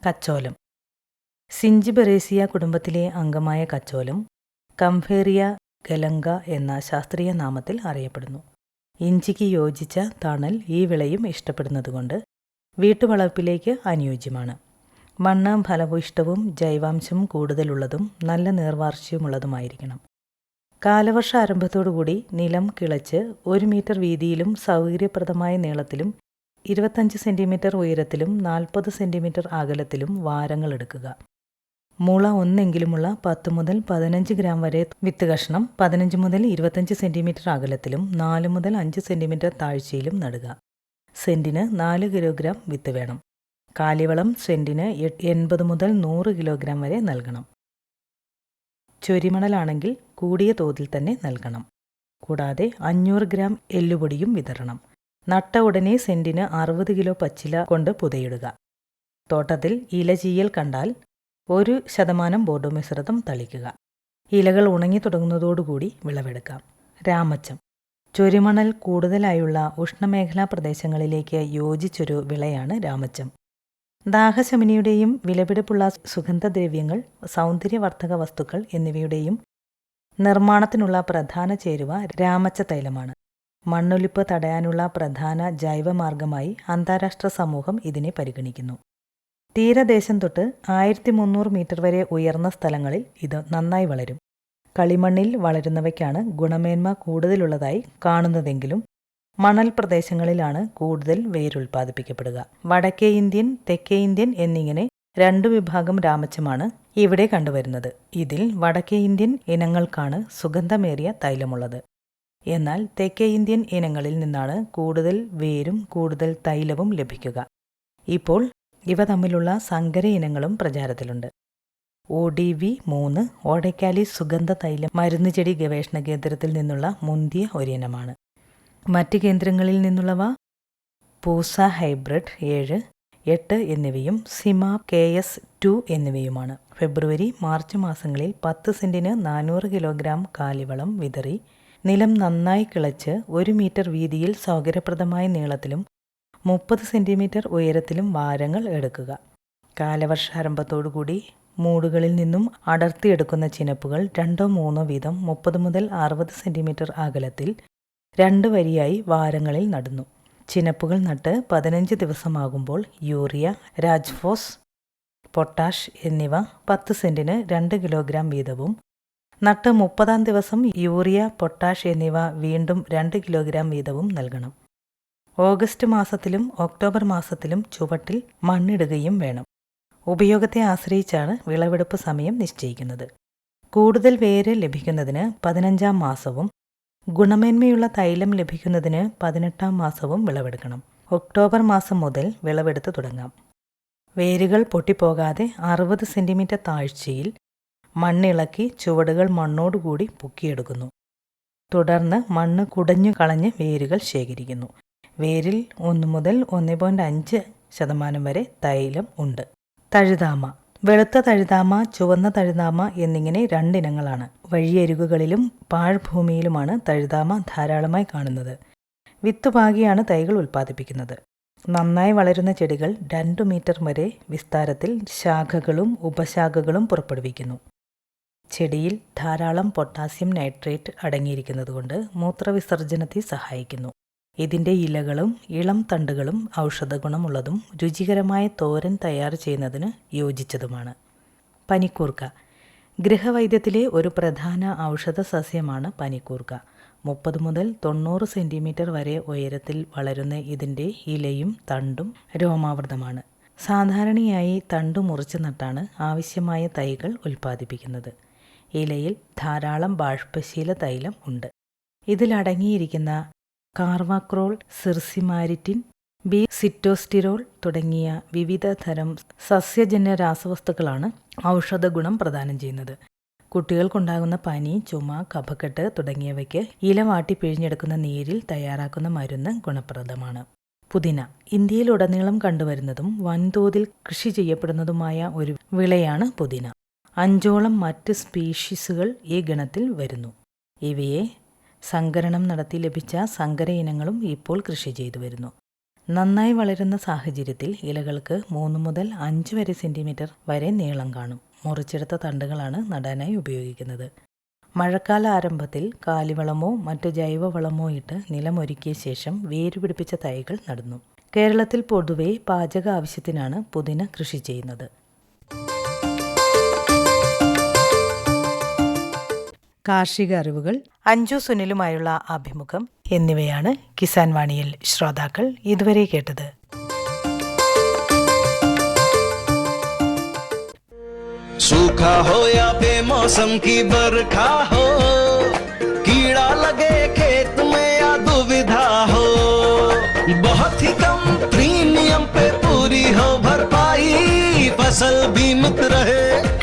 കച്ചോലം. സിഞ്ചിബെറേസിയ കുടുംബത്തിലെ അംഗമായ കച്ചോലം കംഫേറിയ ഗലങ്ക എന്ന ശാസ്ത്രീയ നാമത്തിൽ അറിയപ്പെടുന്നു. ഇഞ്ചിക്ക് യോജിച്ച തണൽ ഈ വിളയും ഇഷ്ടപ്പെടുന്നതുകൊണ്ട് വീട്ടുവളപ്പിലേക്ക് അനുയോജ്യമാണ്. മണ്ണ് ഫലഭൂയിഷ്ടവും ജൈവാംശം കൂടുതലുള്ളതും നല്ല നീർവാർച്ചയുമുള്ളതുമായിരിക്കണം. കാലവർഷ ആരംഭത്തോടുകൂടി നിലം കിളച്ച് ഒരു മീറ്റർ വീതിയിലും സൗകര്യപ്രദമായ നീളത്തിലും ഇരുപത്തഞ്ച് സെന്റിമീറ്റർ ഉയരത്തിലും നാൽപ്പത് സെന്റിമീറ്റർ അകലത്തിലും വാരങ്ങൾ എടുക്കുക. മുള ഒന്നെങ്കിലുമുള്ള പത്ത് മുതൽ പതിനഞ്ച് ഗ്രാം വരെ വിത്ത് കഷ്ണം പതിനഞ്ച് മുതൽ ഇരുപത്തഞ്ച് സെന്റിമീറ്റർ അകലത്തിലും നാല് മുതൽ അഞ്ച് സെന്റിമീറ്റർ താഴ്ചയിലും നടുക. സെന്റിന് നാല് കിലോഗ്രാം വിത്ത് വേണം. കാലിവളം സെന്റിന് എൺപത് മുതൽ നൂറ് കിലോഗ്രാം വരെ നൽകണം. ചൊരിമണലാണെങ്കിൽ കൂടിയ തോതിൽ തന്നെ നൽകണം. കൂടാതെ അഞ്ഞൂറ് ഗ്രാം എല്ലുപൊടിയും വിതരണം നട്ട ഉടനെ സെന്റിന് അറുപത് കിലോ പച്ചില കൊണ്ട് പുതയിടുക. തോട്ടത്തിൽ ഇല ചീയൽ കണ്ടാൽ ഒരു ശതമാനം ബോർഡോ മിശ്രിതം തളിക്കുക. ഇലകൾ ഉണങ്ങി തുടങ്ങുന്നതോടുകൂടി വിളവെടുക്കാം. രാമച്ചം. ചൊരിമണൽ കൂടുതലായുള്ള ഉഷ്ണമേഖലാ പ്രദേശങ്ങളിലേക്ക് യോജിച്ചൊരു വിളയാണ് രാമച്ചം. ദാഹശമനിയുടെയും വിലപിടിപ്പുള്ള സുഗന്ധദ്രവ്യങ്ങൾ സൗന്ദര്യവർദ്ധക വസ്തുക്കൾ എന്നിവയുടെയും നിർമ്മാണത്തിനുള്ള പ്രധാന ചേരുവ രാമച്ച തൈലമാണ്. മണ്ണൊലിപ്പ് തടയാനുള്ള പ്രധാന ജൈവമാർഗമായി അന്താരാഷ്ട്ര സമൂഹം ഇതിനെ പരിഗണിക്കുന്നു. തീരദേശം തൊട്ട് ആയിരത്തി മുന്നൂറ് മീറ്റർ വരെ ഉയർന്ന സ്ഥലങ്ങളിൽ ഇത് നന്നായി വളരും. കളിമണ്ണിൽ വളരുന്നവയ്ക്കാണ് ഗുണമേന്മ കൂടുതലുള്ളതായി കാണുന്നതെങ്കിലും മണൽ പ്രദേശങ്ങളിലാണ് കൂടുതൽ വേരുൽപാദിപ്പിക്കപ്പെടുക വടക്കേ ഇന്ത്യൻ തെക്കേ ഇന്ത്യൻ എന്നിങ്ങനെ രണ്ടു വിഭാഗം രാമച്ചമാണ് ഇവിടെ കണ്ടുവരുന്നത്. ഇതിൽ വടക്കേ ഇന്ത്യൻ ഇനങ്ങൾക്കാണ് സുഗന്ധമേറിയ തൈലമുള്ളത്. എന്നാൽ തെക്കേ ഇന്ത്യൻ ഇനങ്ങളിൽ നിന്നാണ് കൂടുതൽ വേരും കൂടുതൽ തൈലവും ലഭിക്കുക. ഇപ്പോൾ ഇവ തമ്മിലുള്ള സങ്കര ഇനങ്ങളും പ്രചാരത്തിലുണ്ട്. ഒ ഡി വി മൂന്ന് ഓടക്കാലി സുഗന്ധ തൈലം മരുന്നുചെടി ഗവേഷണ കേന്ദ്രത്തിൽ നിന്നുള്ള മുന്തിയ ഒരിനമാണ്. മറ്റ് കേന്ദ്രങ്ങളിൽ നിന്നുള്ളവ? പൂസ ഹൈബ്രിഡ് ഏഴ് എട്ട് എന്നിവയും സിമ കെ എസ് ടു എന്നിവയുമാണ്. ഫെബ്രുവരി മാർച്ച് മാസങ്ങളിൽ പത്ത് സെന്റിന് നാനൂറ് കിലോഗ്രാം കാലിവളം വിതറി നിലം നന്നായി കിളച്ച് ഒരു മീറ്റർ വീതിയിൽ സൗകര്യപ്രദമായ നീളത്തിലും മുപ്പത് സെന്റിമീറ്റർ ഉയരത്തിലും വാരങ്ങൾ എടുക്കുക. കാലവർഷാരംഭത്തോടുകൂടി മൂടുകളിൽ നിന്നും അടർത്തിയെടുക്കുന്ന ചിനപ്പുകൾ രണ്ടോ മൂന്നോ വീതം മുപ്പത് മുതൽ അറുപത് സെന്റിമീറ്റർ അകലത്തിൽ രണ്ട് വരിയായി വാരങ്ങളിൽ നടുന്നു. ചിനപ്പുകൾ നട്ട് പതിനഞ്ച് ദിവസമാകുമ്പോൾ യൂറിയ രാജ്ഫോസ് പൊട്ടാഷ് എന്നിവ പത്ത് സെന്റിന് രണ്ട് കിലോഗ്രാം വീതവും. നട്ട് മുപ്പതാം ദിവസം യൂറിയ പൊട്ടാഷ് എന്നിവ വീണ്ടും രണ്ട് കിലോഗ്രാം വീതവും നൽകണം. ഓഗസ്റ്റ് മാസത്തിലും ഒക്ടോബർ മാസത്തിലും ചുവട്ടിൽ മണ്ണിടുകയും വേണം. ഉപയോഗത്തെ ആശ്രയിച്ചാണ് വിളവെടുപ്പ് സമയം നിശ്ചയിക്കുന്നത്. കൂടുതൽ വേര് ലഭിക്കുന്നതിന് പതിനഞ്ചാം മാസവും ഗുണമേന്മയുള്ള തൈലം ലഭിക്കുന്നതിന് പതിനെട്ടാം മാസവും വിളവെടുക്കണം. ഒക്ടോബർ മാസം മുതൽ വിളവെടുത്ത് തുടങ്ങാം. വേരുകൾ പൊട്ടിപ്പോകാതെ അറുപത് സെന്റിമീറ്റർ താഴ്ചയിൽ മണ്ണിളക്കി ചുവടുകൾ മണ്ണോടുകൂടി പൊക്കിയെടുക്കുന്നു. തുടർന്ന് മണ്ണ് കുടഞ്ഞു കളഞ്ഞ് വേരുകൾ ശേഖരിക്കുന്നു. വേരിൽ ഒന്ന് മുതൽ ഒന്ന് പോയിന്റ് അഞ്ച് ശതമാനം വരെ തൈലം ഉണ്ട്. തഴുതാമ. വെളുത്ത തഴുതാമ ചുവന്ന തഴുതാമ എന്നിങ്ങനെ രണ്ടിനങ്ങളാണ്. വഴിയരികുകളിലും പാഴ്ഭൂമിയിലുമാണ് തഴുതാമ ധാരാളമായി കാണുന്നത്. വിത്തുപാകിയാണ് തൈകൾ ഉൽപ്പാദിപ്പിക്കുന്നത്. നന്നായി വളരുന്ന ചെടികൾ രണ്ടു മീറ്റർ വരെ വിസ്താരത്തിൽ ശാഖകളും ഉപശാഖകളും പുറപ്പെടുവിക്കുന്നു. ചെടിയിൽ ധാരാളം പൊട്ടാസ്യം നൈട്രേറ്റ് അടങ്ങിയിരിക്കുന്നതുകൊണ്ട് മൂത്രവിസർജനത്തെ സഹായിക്കുന്നു. ഇതിന്റെ ഇലകളും ഇളം തണ്ടുകളും ഔഷധഗുണമുള്ളതും രുചികരമായ തോരൻ തയ്യാർ ചെയ്യുന്നതിന് യോജിച്ചതുമാണ്. പനിക്കൂർക്ക. ഗൃഹവൈദ്യത്തിലെ ഒരു പ്രധാന ഔഷധ സസ്യമാണ് പനിക്കൂർക്ക. മുപ്പത് മുതൽ തൊണ്ണൂറ് സെന്റിമീറ്റർ വരെ ഉയരത്തിൽ വളരുന്ന ഇതിന്റെ ഇലയും തണ്ടും രോമാവൃതമാണ്. സാധാരണയായി തണ്ട് മുറിച്ച് നട്ടാണ് ആവശ്യമായ തൈകൾ ഉൽപ്പാദിപ്പിക്കുന്നത്. ഇലയിൽ ധാരാളം ബാഷ്പശീല തൈലം ഉണ്ട്. ഇതിലടങ്ങിയിരിക്കുന്ന കാർവാക്രോൾ സിർസിമാരിറ്റിൻ ബി സിറ്റോസ്റ്റിറോൾ തുടങ്ങിയ വിവിധ തരം സസ്യജന്യ രാസവസ്തുക്കളാണ് ഔഷധഗുണം പ്രദാനം ചെയ്യുന്നത്. കുട്ടികൾക്കുണ്ടാകുന്ന പനി ചുമ കഫക്കെട്ട് തുടങ്ങിയവയ്ക്ക് ഇല വാട്ടി പിഴിഞ്ഞെടുക്കുന്ന നീരിൽ തയ്യാറാക്കുന്ന മരുന്ന് ഗുണപ്രദമാണ്. പുതിന. ഇന്ത്യയിലുടനീളം കണ്ടുവരുന്നതും വൻതോതിൽ കൃഷി ചെയ്യപ്പെടുന്നതുമായ ഒരു വിളയാണ് പുതിന. അഞ്ചോളം മറ്റ് സ്പീഷീസുകൾ ഈ ഗണത്തിൽ വരുന്നു. ഇവയെ സങ്കരണം നടത്തി ലഭിച്ച സങ്കര ഇനങ്ങളും ഇപ്പോൾ കൃഷി ചെയ്തു വരുന്നു. നന്നായി വളരുന്ന സാഹചര്യത്തിൽ ഇലകൾക്ക് മൂന്ന് മുതൽ അഞ്ച് വരെ സെന്റിമീറ്റർ വരെ നീളം കാണും. മുറിച്ചെടുത്ത തണ്ടുകളാണ് നടാനായി ഉപയോഗിക്കുന്നത്. മഴക്കാല ആരംഭത്തിൽ കാലിവളമോ മറ്റ് ജൈവവളമോ ഇട്ട് നിലമൊരുക്കിയ ശേഷം വേരുപിടിപ്പിച്ച തൈകൾ നടുന്നു. കേരളത്തിൽ പൊതുവെ പാചക ആവശ്യത്തിനാണ് പുതിന കൃഷി ചെയ്യുന്നത്. കാർഷിക അറിവുകൾ അഞ്ജു സുനിലുമായുള്ള അഭിമുഖം എന്നിവയാണ് കിസാൻ വാണിയിൽ ശ്രോതാക്കൾ ഇതുവരെ കേട്ടത്
सूखा हो या बेमौसम की बरखा हो कीड़ा लगे खेत में या दुविधा हो बहुत ही कम प्रीमियम पे पूरी हो भरपाई फसल बीमित रहे